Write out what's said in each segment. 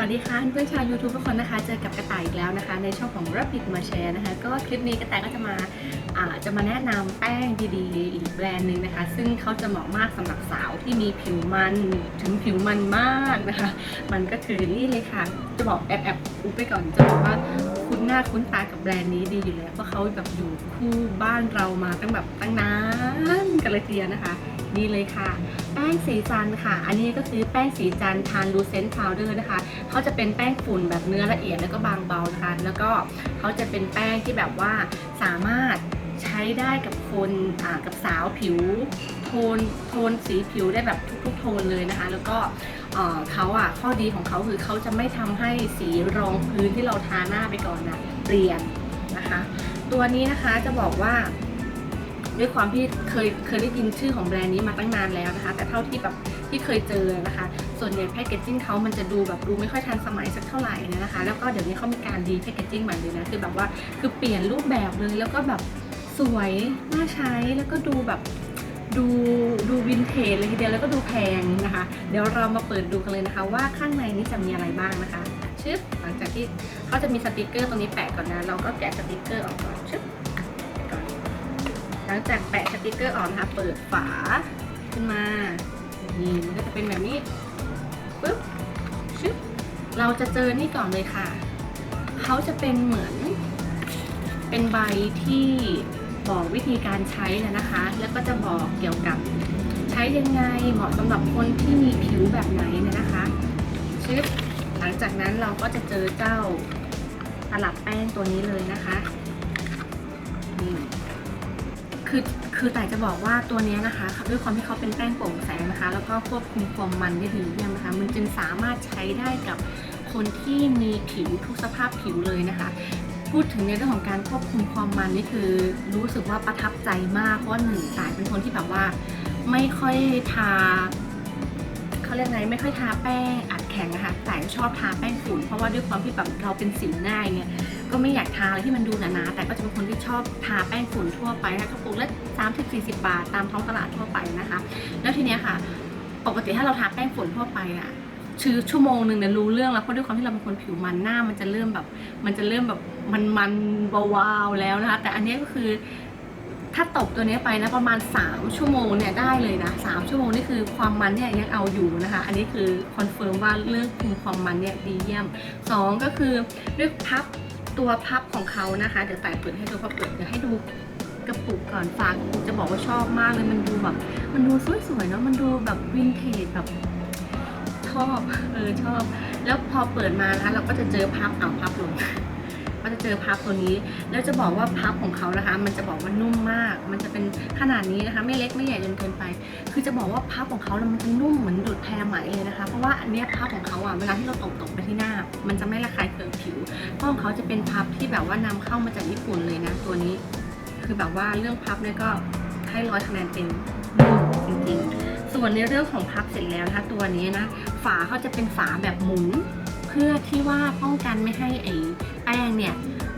วัสดีค่ะเพื่อนชาว YouTube ทุกคนนะคะ เจอกับกระต่ายอีกแล้วนะคะ ในช่องของ Rapid มาแชร์นะคะ ก็คลิปนี้กระต่ายก็จะมาอ่าจะมาแนะนำแป้งดีๆอีกแบรนด์หนึ่งนะคะ ซึ่งเขาจะเหมาะมากสำหรับสาวที่มีผิวมันถึงผิวมันมากนะคะ มันก็คือนี่เลยค่ะ จะบอกแอบแอบอุไปก่อนจะบอกว่าคุ้นหน้าคุ้นตากับแบรนด์นี้ดีอยู่แล้วเพราะเขาแบบอยู่คู่บ้านเรามาตั้งแบบตั้งนานกันเลยทีเดียวนะคะ นี่เลยค่ะ ป้งสีจันค่ะ อันนี้ก็คือแป้งสีจันทานลูเซนต์พาวเดอร์นะคะเขาจะเป็นแป้งฝุ่นแบบเนื้อละเอียดแล้วก็บางเบานะคะแล้วก็เขาจะเป็นแป้งที่แบบว่าสามารถใช้ได้กับคนกับสาวผิว โทนโทนสีผิวได้แบบทุกๆโทนเลยนะคะ แล้วก็เขาอะข้อดีของเขาคือเขาจะไม่ทำให้สีรองพื้นที่เราทาหน้าไปก่อนนะเปลี่ยนนะคะ ตัวนี้นะคะจะบอกว่า ด้วยความที่เคยเคยได้ยินชื่อของแบรนด์นี้มาตั้งนานแล้วนะคะ แต่เท่าที่แบบที่เคยเจอนะคะ ส่วนใหญ่แพคเกจจิ้งเขามันจะดูแบบดูไม่ค่อยทันสมัยสักเท่าไหร่นะคะ แล้วก็เดี๋ยวนี้เขามีการดีแพคเกจจิ้งใหม่เลยนะคือแบบว่าคือเปลี่ยนรูปแบบเลยแล้วก็แบบสวยน่าใช้แล้วก็ดูแบบดูดูวินเทจเลยทีเดียวแล้วก็ดูแพงนะคะ เดี๋ยวเรามาเปิดดูกันเลยนะคะ ว่าข้างในนี้จะมีอะไรบ้างนะคะชึบหลังจากที่เขาจะมีสติกเกอร์ตรงนี้แปะก่อนนะ เราก็แกะสติกเกอร์ออกก่อนชึบก่อน หลังจากแปะสติกเกอร์ออกนะคะเปิดฝาขึ้นมา นี่มันก็จะเป็นแบบนี้ปึ๊บชึบเราจะเจอนี่ก่อนเลยค่ะ เขาจะเป็นเหมือน เป็นใบที่บอกวิธีการใช้นะนะคะ แล้วก็จะบอกเกี่ยวกับใช้ยังไงเหมาะสำหรับคนที่มีผิวแบบไหนเนยนะคะชึบหลังจากนั้นเราก็จะเจอเจ้าตลับแป้งตัวนี้เลยนะคะนี่ คือคือแต่จะบอกว่าตัวนี้นะคะด้วยความที่เขาเป็นแป้งโปร่งแสงนะคะ แล้วก็ควบคุมความมันได้ดีเยี่ยมนะคะ มันจึงสามารถใช้ได้กับคนที่มีผิวทุกสภาพผิวเลยนะคะ พูดถึงในเรื่องของการควบคุมความมันนี่คือรู้สึกว่าประทับใจมากเพราะหนึ่งต่ายเป็นคนที่แบบว่า ไม่ค่อยทาเขาเรียกไงไม่ค่อยทาแป้งอัดแข็งนะคะแต่ชอบทาแป้งฝุ่นเพราะว่าด้วยความที่แบบเราเป็นสิวหน้าอย่างเงี้ย ก็ไม่อยากทาอะไรที่มันดูหนาๆแต่ก็จะเป็นคนที่ชอบทาแป้งฝุ่นทั่วไปนะคะกระปุกละ30 40บาทตามท้องตลาดทั่วไปนะคะ แล้วทีเนี้ยค่ะ ปกติถ้าเราทาแป้งฝุ่นทั่วไปอะชื่อชั่วโมงหนึ่งเนี่ยรู้เรื่องแล้วเพราะด้วยความที่เราเป็นคนผิวมันหน้า มันจะเริ่มแบบ มันจะเริ่มแบบมันมันวาวๆแล้วนะคะแต่อันนี้ก็คือถ้าตบตัวนี้ไปนะประมาณ 3 ชั่วโมงเนี่ยได้เลยนะ3ชั่วโมงนี่คือความมันเนี่ยยังเอาอยู่นะคะ อันนี้คือคอนเฟิร์มว่าเรื่องคุมความมันเนี่ยดีเยี่ยมสองก็คือด้วยพับ ตัวพับของเขานะคะ เดี๋ยวแต่เปิดให้ดูพอเปิดเดี๋ยวให้ดูกระปุกก่อนฝากจะบอกว่าชอบมากเลยมันดูแบบ มันดูสวยๆเนาะมันดูแบบวินเทจแบบชอบเออชอบ แล้วพอเปิดมานะคะเราก็จะเจอพับเอาพับลง ก็จะเจอพับตัวนี้ แล้วจะบอกว่าพับของเขานะคะ มันจะบอกว่านุ่มมาก มันจะเป็นขนาดนี้นะคะ ไม่เล็กไม่ใหญ่จนเกินไป คือจะบอกว่าพับของเขาเนี่ยมันจะนุ่มเหมือนดูดแพรไหมเลยนะคะ เพราะว่าอันเนี้ยพับของเขาอะเวลาที่เราตบตบไปที่หน้า มันจะไม่ระคายเคืองผิวเพราะของเขาจะเป็นพับที่แบบว่านำเข้ามาจากญี่ปุ่นเลยนะตัวนี้ คือแบบว่าเรื่องพับเนี่ยก็ให้ร้อยคะแนนเต็มจริงๆ ส่วนในเรื่องของพับเสร็จแล้วนะคะตัวนี้นะ ฝาเขาจะเป็นฝาแบบหมุน พื่อที่ว่าป้องกันไม่ให้ไอ้แป้งเนี่ย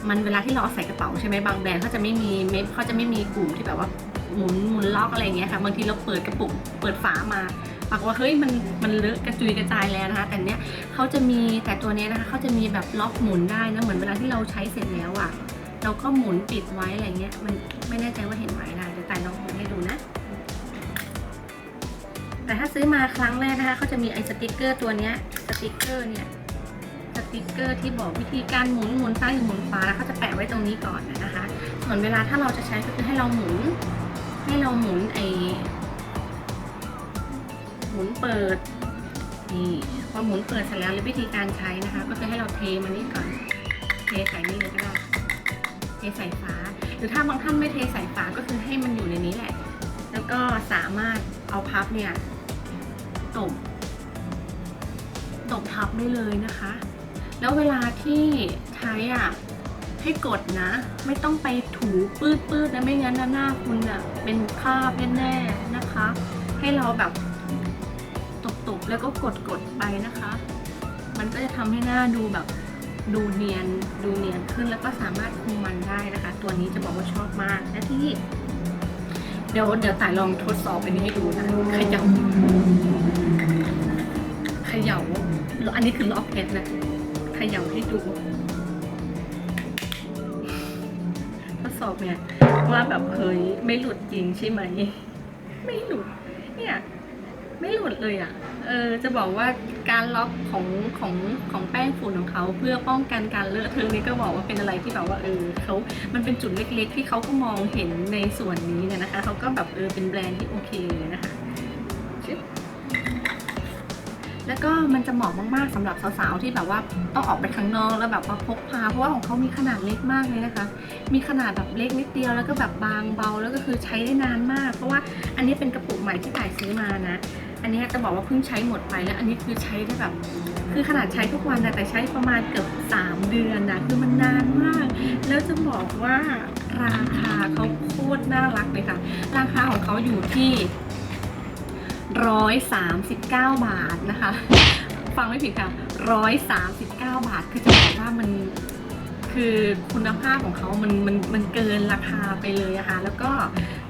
มันเวลาที่เราเอาใส่กระเป๋าใช่ไหมบางแบรนด์เขาจะไม่มีเม็ดเขาจะไม่มีกลุ่มที่แบบว่าหมุนหมุนล็อกอะไรเงี้ยค่ะบางทีเราเปิดกระปุกเปิดฝามาปรากฏว่าเฮ้ยมันมันเลอะกระจุยกระจายแล้วนะคะแต่เนี้ยเขาจะมีแต่ตัวเนี้ยนะคะเขาจะมีแบบล็อกหมุนได้นะเหมือนเวลาที่เราใช้เสร็จแล้วอะ่ะ เราก็หมุนปิดไว้อะไรเงี้ยมันไม่แน่ใจว่าเห็นไหมนะเดี๋ยวแต่ลองหมุนให้ดูนะ แต่ถ้าซื้อมาครั้งแรกนะคะเขาจะมีไอ้สติกเกอร์ตัวเนี้ยสติกเกอร์เนี่ย ติ๊กเกอร์ที่บอกวิธีการหมุนหมุนซ้ายหรือหมุนขวาแล้วเขาจะแปะไว้ตรงนี้ก่อนนะคะ ส่วนเวลาถ้าเราจะใช้ก็คือให้เราหมุน ให้เราหมุนไอหมุนเปิดนี่พอหมุนเปิดเสร็จแล้วหรือวิธีการใช้นะคะ ก็คือให้เราเทมันนี่ก่อน เทใส่นี่เลยก็ได้เทใส่ฝาหรือถ้าบางท่านไม่เทใส่ฝาก็คือให้มันอยู่ในนี้แหละ แล้วก็สามารถเอาพับเนี่ยตบตบทับได้เลยนะคะ แล้วเวลาที่ใช้อะให้กดนะ ไม่ต้องไปถูปืดปืดๆนะไม่งั้นหน้าคุณอะเป็นคราบแน่ๆนะคะ ให้เราแบบตบๆแล้วก็กดกดๆไปนะคะ มันก็จะทำให้หน้าดูแบบดูเนียนดูเนียนขึ้นแล้วก็สามารถคุมมันได้นะคะ ตัวนี้จะบอกว่าชอบมากและที่เดี๋ยวเดี๋ยวต่ายลองทดสอบอันนี้ให้ดูนะขย่าเขย่าอันอันนี้คือล็อกเพชรนะ ขย่าให้ดูทดสอบเนี่ยว่าแบบเฮ้ยไม่หลุดจริงใช่ไหม ไม่หลุด เนี่ย ไม่หลุดเลยอะ เออจะบอกว่าการล็อกของของของแป้งฝุ่นของเขาเพื่อป้องกันการเลอะเทอะนี่ก็บอกว่าเป็นอะไรที่แบบว่าเออเขามันเป็นจุดเล็กๆ ที่เขาก็มองเห็นในส่วนนี้เนี่ยนะคะเขาก็แบบเออเป็นแบรนด์ที่โอเคเลยนะคะ มันจะเหมาะมากๆสำหรับสาวๆที่แบบว่าต้องออกไปข้างนอกแล้วแบบว่าพกพาเพราะว่าของเขามีขนาดเล็กมากเลยนะคะ มีขนาดแบบเล็กนิดเดียวแล้วก็แบบบางเบาแล้วก็คือใช้ได้นานมาก เพราะว่าอันนี้เป็นกระปุกใหม่ที่ต่ายซื้อมานะ อันนี้จะบอกว่าเพิ่งใช้หมดไปแล้วอันนี้คือใช้ได้แบบคือขนาดใช้ทุกวันนะแต่ใช้ประมาณเกือบ 3 เดือนนะคือมันนานมาก แล้วจะบอกว่าราคาเขาโคตรน่ารักเลยค่ะ ราคาของเขาอยู่ที่ 139 บาทนะคะ ฟังไม่ผิดค่ะ139 บาท คือจะบอกว่ามันคือคุณภาพของเขามันมันมันเกินราคาไปเลยอะค่ะแล้วก็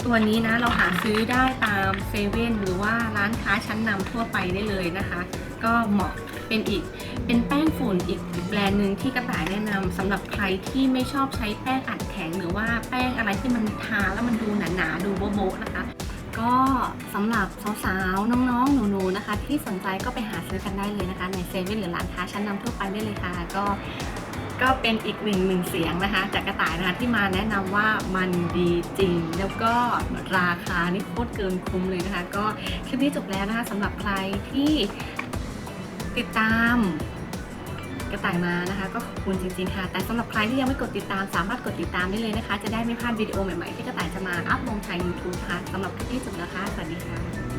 ตัวนี้นะเราหาซื้อได้ตามเซเว่นหรือว่าร้านค้าชั้นนำทั่วไปได้เลยนะคะ ก็เหมาะเป็นอีกเป็นแป้งฝุ่นอีกแบรนด์หนึ่งที่กระต่ายแนะนำสำหรับใครที่ไม่ชอบใช้แป้งอัดแข็งหรือว่าแป้งอะไรที่มันทาแล้วมันดูหนาๆดูโบ๊ะๆนะคะ ก็สำหรับสาวๆ น้องๆ หนูๆ นะคะ ที่สนใจก็ไปหาซื้อกันได้เลยนะคะ ในเซเว่นหรือร้านค้าชั้นนำทั่วไปได้เลยค่ะ ก็ก็เป็นอีกหนึ่งหนึ่งเสียงนะคะ จากกระต่ายนะคะที่มาแนะนำว่ามันดีจริง แล้วก็ราคานี่โคตรเกินคุ้มเลยนะคะ ก็คลิปนี้จบแล้วนะคะสำหรับใครที่ติดตาม กระต่ายมานะคะ ก็ขอบคุณจริงๆค่ะ แต่สำหรับใครที่ยังไม่กดติดตามสามารถกดติดตามได้เลยนะคะ จะได้ไม่พลาดวิดีโอใหม่ๆที่กระต่ายจะมาอัพลงทางยูทูบค่ะสำหรับคลิปนี้จบแล้วค่ะสวัสดีค่ะ